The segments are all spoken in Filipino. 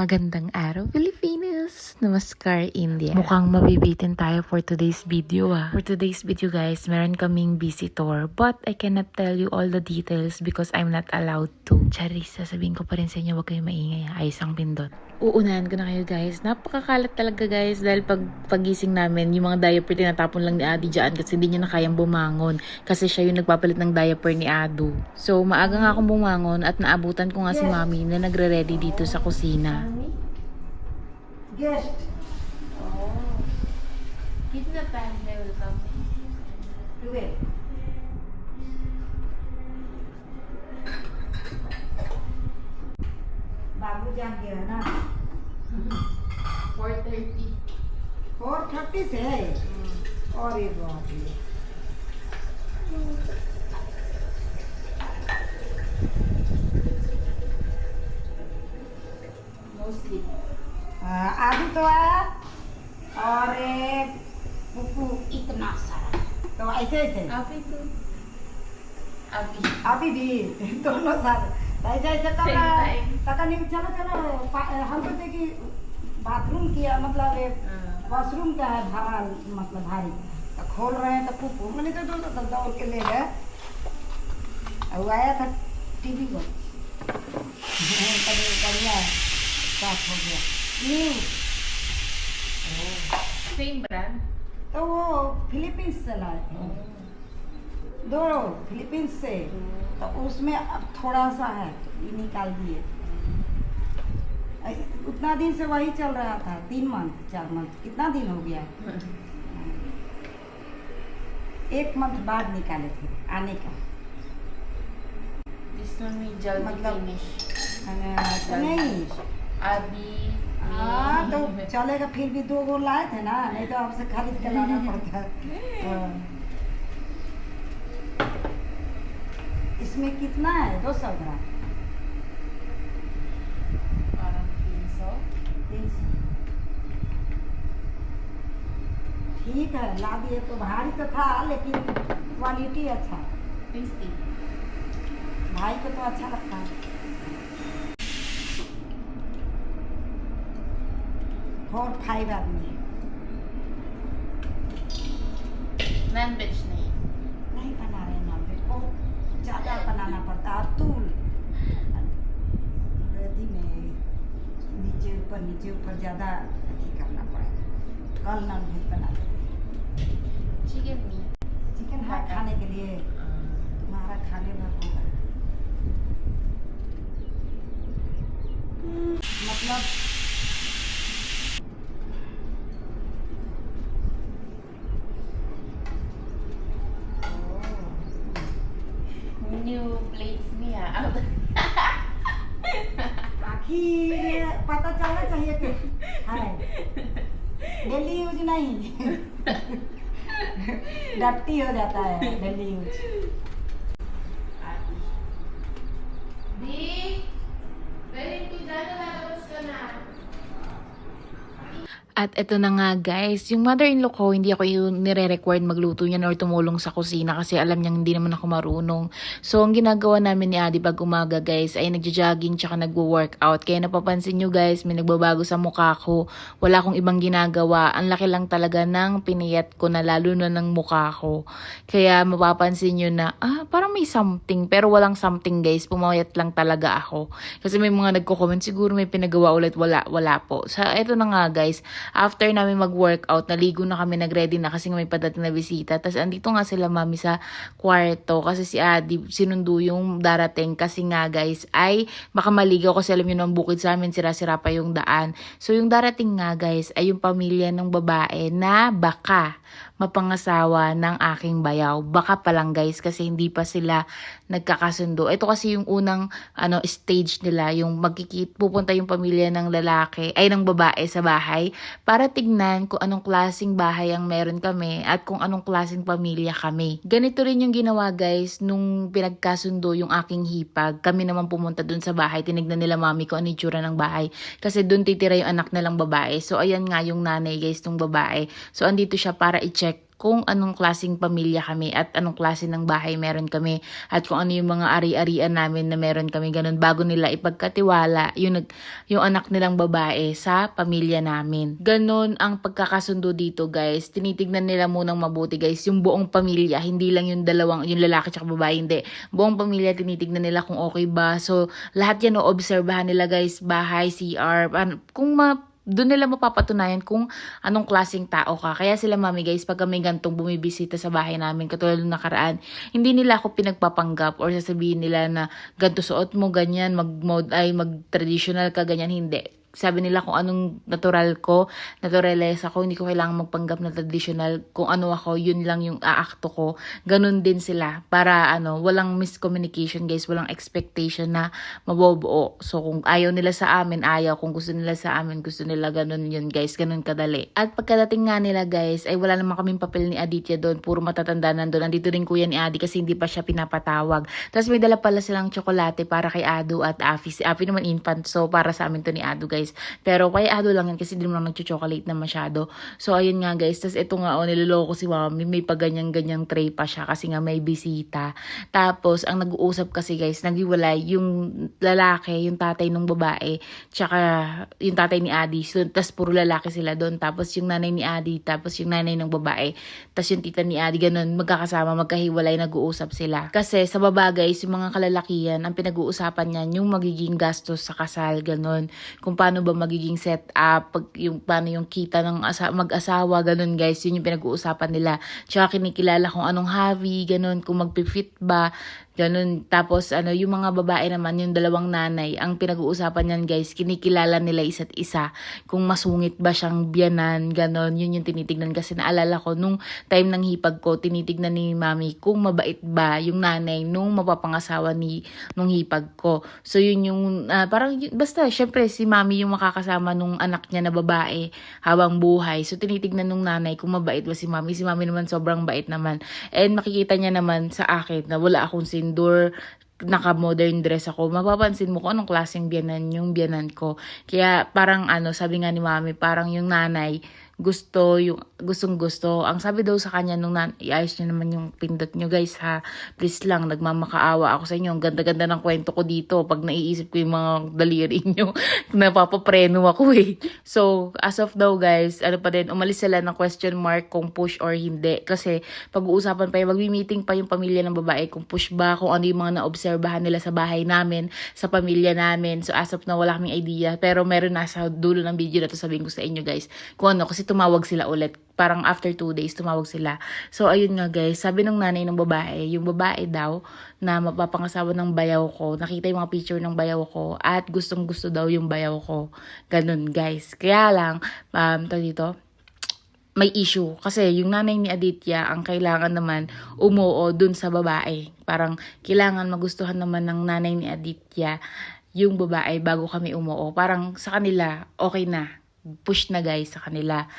Magandang araw, Pilipinas! Namaskar, India. Mukhang mabibitin tayo for today's video ah. For today's video guys, meron kaming visitor but I cannot tell you all the details because I'm not allowed to. Charis, sasabihin ko pa rin sa inyo, huwag kayong maingay ah. Ayos ang pindot. Uunahan ko na kayo guys. Napakakalat talaga guys dahil pag pagising namin, yung mga diaper tinatapon lang ni Adi dyan kasi hindi niya na kayang bumangon. Kasi siya yung nagpapalit ng diaper ni Adu. So, maaga nga akong bumangon at naabutan ko nga si Mami na nagre-ready dito sa kusina. Guest. कितना time है welcome Twelve. बाबू जान गया ना? 4.30 four thirty से? है और एक बात है हाँ, आदि तो आया और इतना सारा तो ऐसे ऐसे। अभी तो। अभी। अभी भी दोनों साथ। तो ऐसे ऐसे Same कहा नहीं चलो चलो। हम तो देखी बाथरूम किया मतलब वॉशरूम का है भारा मतलब भारी। तो खोल रहे हैं तो पुप्पू मैंने तो दो तो दौड़ के ले गए। और वो आया था टीवी को। कभी बढ़िया साफ़ हो गया। न्यू सेम ब्रांड तो वो फिलीपींस से लाए थे। दो फिलीपींस से। तो उसमें अब थोड़ा सा है ये निकाल दिए। उतना दिन से वही चल रहा था तीन मंथ चार मंथ कितना दिन हो गया? एक मंथ बाद निकाले थे आने का। मतलब- तो नहीं। अभी हाँ तो चलेगा फिर भी दो गो लाए थे ना नहीं तो आपसे खरीद के लाना पड़ता। हाँ। इसमें कितना है? दो सौ ग्राम। सौ। ठीक है ला दिए तो भारी तो था लेकिन क्वालिटी अच्छा। है भाई को तो अच्छा लगता है। फोर फाइव आदमी है नॉन वेज नहीं नहीं बना रहे नॉनवेज बहुत ज़्यादा बनाना पड़ता है अतुल रेडी में नीचे ऊपर नीचे ऊपर ज़्यादा अथी करना पड़ेगा कल नॉनवेज बना देते चिकन मीट चिकन है खाने के लिए तुम्हारा खाने भर होगा मतलब न्यू प्लेट्स भी आखिर पता चलना चाहिए कि है डेली यूज़ नहीं डट्टी हो जाता है daily use At eto na nga guys, yung mother-in-law ko, hindi ako yung nire-required magluto niyan or tumulong sa kusina kasi alam niyang hindi naman ako marunong. So, ang ginagawa namin ni Adi pag umaga guys ay nagja-jogging tsaka nagwo-workout. Kaya napapansin nyo guys, may nagbabago sa mukha ko. Wala akong ibang ginagawa. Ang laki lang talaga ng piniyat ko na lalo na ng mukha ko. Kaya mapapansin nyo na, ah, parang may something. Pero walang something guys, pumayat lang talaga ako. Kasi may mga nagko-comment, siguro may pinagawa ulit, wala, wala po. Sa eto na nga guys, after namin mag-workout, naligo na kami, nag-ready na kasi may padating na bisita. Tapos andito nga sila mami sa kwarto kasi si Adi sinundo yung darating kasi nga guys ay baka maligaw kasi alam nyo ng bukid sa amin, sira-sira pa yung daan. So yung darating nga guys ay yung pamilya ng babae na baka mapangasawa ng aking bayaw. Baka pa lang guys kasi hindi pa sila nagkakasundo. Ito kasi yung unang ano stage nila, yung magkikit pupunta yung pamilya ng lalaki ay ng babae sa bahay para tignan kung anong klasing bahay ang meron kami at kung anong klasing pamilya kami. Ganito rin yung ginawa guys nung pinagkasundo yung aking hipag. Kami naman pumunta dun sa bahay, tinignan nila mami ko ano yung tsura ng bahay kasi dun titira yung anak nilang babae. So ayan nga yung nanay guys nung babae. So andito siya para i-check check kung anong klaseng pamilya kami at anong klase ng bahay meron kami at kung ano yung mga ari-arian namin na meron kami ganun bago nila ipagkatiwala yung, nag, yung anak nilang babae sa pamilya namin. Ganun ang pagkakasundo dito guys. Tinitignan nila munang mabuti guys yung buong pamilya, hindi lang yung dalawang, yung lalaki at babae, hindi. Buong pamilya tinitignan nila kung okay ba. So lahat yan o-obserbahan nila guys, bahay, CR, kung ma doon nila mapapatunayan kung anong klaseng tao ka. Kaya sila mami guys, pag kami gantong bumibisita sa bahay namin, katulad ng nakaraan, hindi nila ako pinagpapanggap or sasabihin nila na ganto suot mo, ganyan, mag-mode, ay mag-traditional ka, ganyan, hindi sabi nila kung anong natural ko, naturalesa ko, hindi ko kailangan magpanggap na traditional. Kung ano ako, yun lang yung aakto ko. Ganun din sila. Para ano, walang miscommunication guys, walang expectation na mabobuo. So kung ayaw nila sa amin, ayaw. Kung gusto nila sa amin, gusto nila ganun yun guys. Ganun kadali. At pagkadating nga nila guys, ay wala naman kaming papel ni Aditya doon. Puro matatanda nandun. Nandito rin kuya ni Adi kasi hindi pa siya pinapatawag. Tapos may dala pala silang tsokolate para kay Ado at Afi. Si Afi naman infant. So para sa amin to ni Ado guys. Pero kay Ado lang yan kasi di naman nagcho-chocolate na masyado. So ayun nga guys. Tapos ito nga oh, niloloko si Mami. May pa ganyan-ganyang tray pa siya kasi nga may bisita. Tapos ang nag-uusap kasi guys, naghiwalay yung lalaki, yung tatay ng babae, tsaka yung tatay ni Adi. So, tapos puro lalaki sila doon. Tapos yung nanay ni Adi, tapos yung nanay ng babae. Tapos yung tita ni Adi, ganun, magkakasama, magkahiwalay, nag-uusap sila. Kasi sa baba guys, yung mga kalalakihan, ang pinag-uusapan niyan, yung magiging gastos sa kasal, ganun. Kung paano ba magiging set up, pag, yung, paano yung kita ng asa, mag-asawa, ganun guys, yun yung pinag-uusapan nila. Tsaka kinikilala kung anong hobby, ganun, kung magpi-fit ba, Ganun. Tapos, ano, yung mga babae naman, yung dalawang nanay, ang pinag-uusapan niyan, guys, kinikilala nila isa't isa. Kung masungit ba siyang biyanan, ganun. Yun yung tinitignan. Kasi naalala ko, nung time ng hipag ko, tinitignan ni mami kung mabait ba yung nanay nung mapapangasawa ni nung hipag ko. So, yun yung, ah, parang, yun- basta, syempre, si mami yung makakasama nung anak niya na babae habang buhay. So, tinitignan nung nanay kung mabait ba si mami. Si mami naman sobrang bait naman. And makikita niya naman sa akin na wala akong sindur, naka-modern dress ako, mapapansin mo kung anong klaseng biyanan yung biyanan ko. Kaya parang ano, sabi nga ni mami, parang yung nanay, gusto, yung gustong gusto. Ang sabi daw sa kanya nung nan iayos nyo naman yung pindot nyo guys ha. Please lang, nagmamakaawa ako sa inyo. Ang ganda-ganda ng kwento ko dito. Pag naiisip ko yung mga daliri nyo, napapapreno ako eh. So, as of now guys, ano pa din, umalis sila ng question mark kung push or hindi. Kasi pag-uusapan pa yung, mag-meeting pa yung pamilya ng babae kung push ba, kung ano yung mga naobserbahan nila sa bahay namin, sa pamilya namin. So, as of now, wala kaming idea. Pero meron nasa dulo ng video na to sabihin ko sa inyo guys. Kung ano, kasi tumawag sila ulit. Parang after two days, tumawag sila. So, ayun nga guys, sabi ng nanay ng babae, yung babae daw na mapapangasawa ng bayaw ko, nakita yung mga picture ng bayaw ko, at gustong gusto daw yung bayaw ko. Ganun guys. Kaya lang, um, to dito, may issue. Kasi yung nanay ni Aditya, ang kailangan naman umuo dun sa babae. Parang kailangan magustuhan naman ng nanay ni Aditya yung babae bago kami umuo. Parang sa kanila, okay na. Push na guys sa kanila.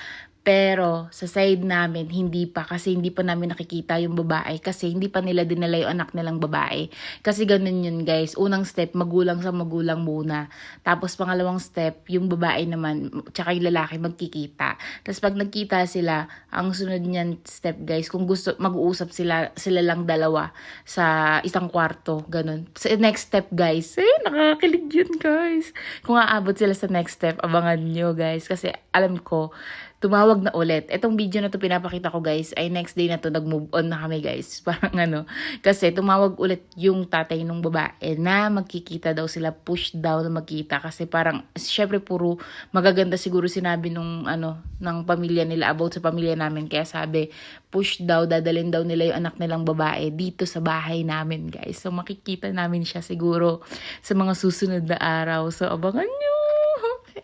Pero sa side namin, hindi pa kasi hindi pa namin nakikita yung babae kasi hindi pa nila dinala yung anak nilang babae. Kasi ganun yun guys. Unang step, magulang sa magulang muna. Tapos pangalawang step, yung babae naman, tsaka yung lalaki magkikita. Tapos pag nagkita sila, ang sunod niyan step guys, kung gusto, mag-uusap sila, sila lang dalawa sa isang kwarto. Ganun. Sa next step guys, eh, nakakilig yun guys. Kung aabot sila sa next step, abangan nyo guys. Kasi alam ko, tumawag na ulit. Itong video na to pinapakita ko guys, ay next day na to nag-move on na kami guys. Parang ano, kasi tumawag ulit yung tatay nung babae na magkikita daw sila, push daw na magkita. Kasi parang, syempre puro magaganda siguro sinabi nung ano, ng pamilya nila about sa pamilya namin. Kaya sabi, push daw, dadalhin daw nila yung anak nilang babae dito sa bahay namin guys. So makikita namin siya siguro sa mga susunod na araw. So abangan nyo!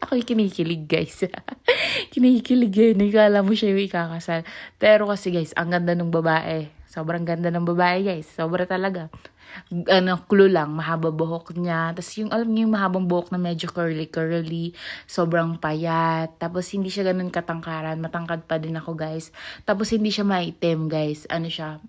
Ako yung kinikilig guys. kinikilig yun. Ikala mo siya yung ikakasal. Pero kasi guys, ang ganda ng babae. Sobrang ganda ng babae guys. Sobra talaga. Ano, clue lang, mahaba buhok niya. Tapos yung, alam niyo yung mahabang buhok na medyo curly-curly. Sobrang payat. Tapos hindi siya ganun katangkaran. Matangkad pa din ako guys. Tapos hindi siya maitim guys. Ano siya,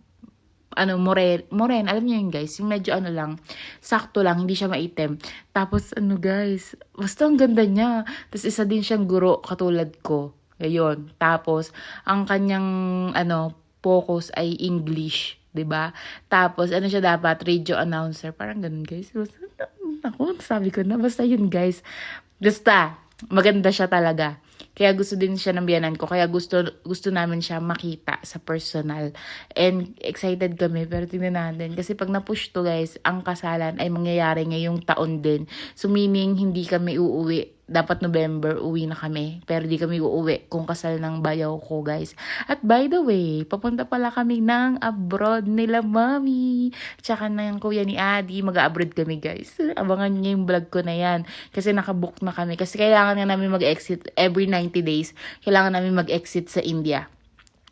ano, moren, moren, alam niyo yun guys, yung medyo ano lang, sakto lang, hindi siya maitim. Tapos ano guys, basta ang ganda niya. Tapos isa din siyang guro katulad ko. Ayun. Tapos, ang kanyang, ano, focus ay English. 'di ba? Tapos, ano siya dapat? Radio announcer. Parang ganun, guys. Ako, sabi ko na. Basta yun, guys. Basta, maganda siya talaga. Kaya gusto din siya ng biyanan ko. Kaya gusto gusto namin siya makita sa personal. And excited kami. Pero tingnan natin. Kasi pag na-push to guys, ang kasalan ay mangyayari ngayong taon din. So meaning, hindi kami uuwi. Dapat November, uwi na kami. Pero di kami uuwi kung kasal ng bayaw ko, guys. At by the way, papunta pala kami ng abroad nila, mami. Tsaka ng kuya ni Adi, mag-abroad kami, guys. Abangan niyo yung vlog ko na yan. Kasi nakabook na kami. Kasi kailangan nga namin mag-exit every 90 days. Kailangan namin mag-exit sa India.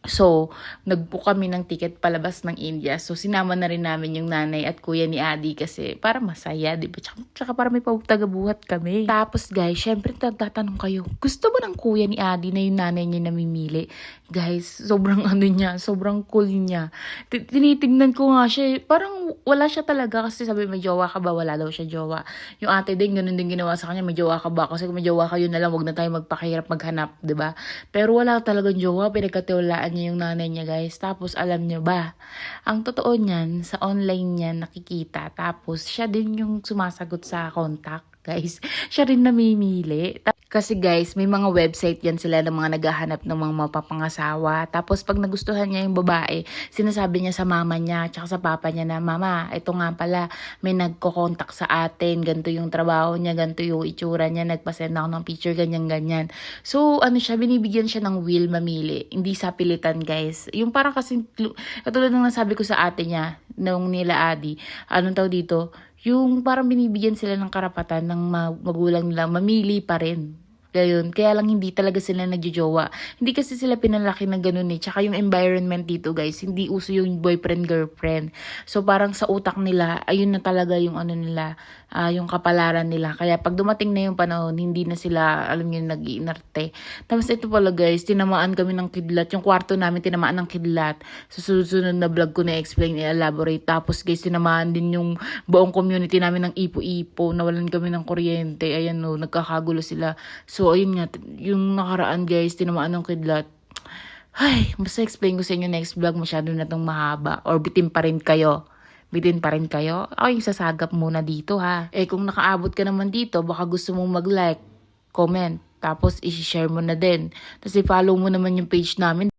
So, nagbook kami ng ticket palabas ng India. So, sinama na rin namin yung nanay at kuya ni Adi kasi para masaya, di ba? Tsaka, tsaka para may pagtagabuhat kami. Tapos, guys, syempre tatanong kayo, gusto ba ng kuya ni Adi na yung nanay niya namimili? Guys, sobrang ano niya, sobrang cool niya. Ti- Tinitignan ko nga siya, eh. parang wala siya talaga kasi sabi, may jowa ka ba? Wala daw siya jowa. Yung ate din, ganun din ginawa sa kanya, may jowa ka ba? Kasi kung may jowa ka, yun na lang, wag na tayo magpakahirap maghanap, di ba? Pero wala talagang jowa, pinagkatiwalaan niya yung nanay niya, guys. Tapos, alam niyo ba, ang totoo niyan, sa online niya nakikita. Tapos, siya din yung sumasagot sa contact, guys. Siya rin namimili. Kasi guys, may mga website yan sila ng mga naghahanap ng mga mapapangasawa. Tapos pag nagustuhan niya yung babae, sinasabi niya sa mama niya, tsaka sa papa niya na, Mama, ito nga pala, may nagko-contact sa atin, ganito yung trabaho niya, ganito yung itsura niya, nagpasend ako ng picture, ganyan-ganyan. So, ano siya, binibigyan siya ng will mamili. Hindi sa pilitan, guys. Yung parang kasi, katulad ng nasabi ko sa ate niya, nung nila Adi, anong tawag dito, yung parang binibigyan sila ng karapatan ng ma- magulang nila, mamili pa rin. Gayon. Kaya lang hindi talaga sila nagjojowa. Hindi kasi sila pinalaki na ganun eh. Tsaka yung environment dito guys, hindi uso yung boyfriend-girlfriend. So parang sa utak nila, ayun na talaga yung ano nila, ah, yung kapalaran nila. Kaya pag dumating na yung panahon, hindi na sila, alam nyo, nag-iinarte. Tapos ito pala guys, tinamaan kami ng kidlat. Yung kwarto namin, tinamaan ng kidlat. Sa susunod na vlog ko na-explain, i-elaborate. Tapos guys, tinamaan din yung buong community namin ng ipo-ipo. Nawalan kami ng kuryente. Ayan no, nagkakagulo sila. So ayun nga, yung nakaraan guys, tinamaan ng kidlat. Ay, basta explain ko sa inyo next vlog, masyado na tong mahaba. Or bitin pa rin kayo. Bitin pa rin kayo. Ako yung sasagap muna dito ha. Eh kung nakaabot ka naman dito, baka gusto mong mag-like, comment, tapos i-share mo na din. Tapos i-follow mo naman yung page namin.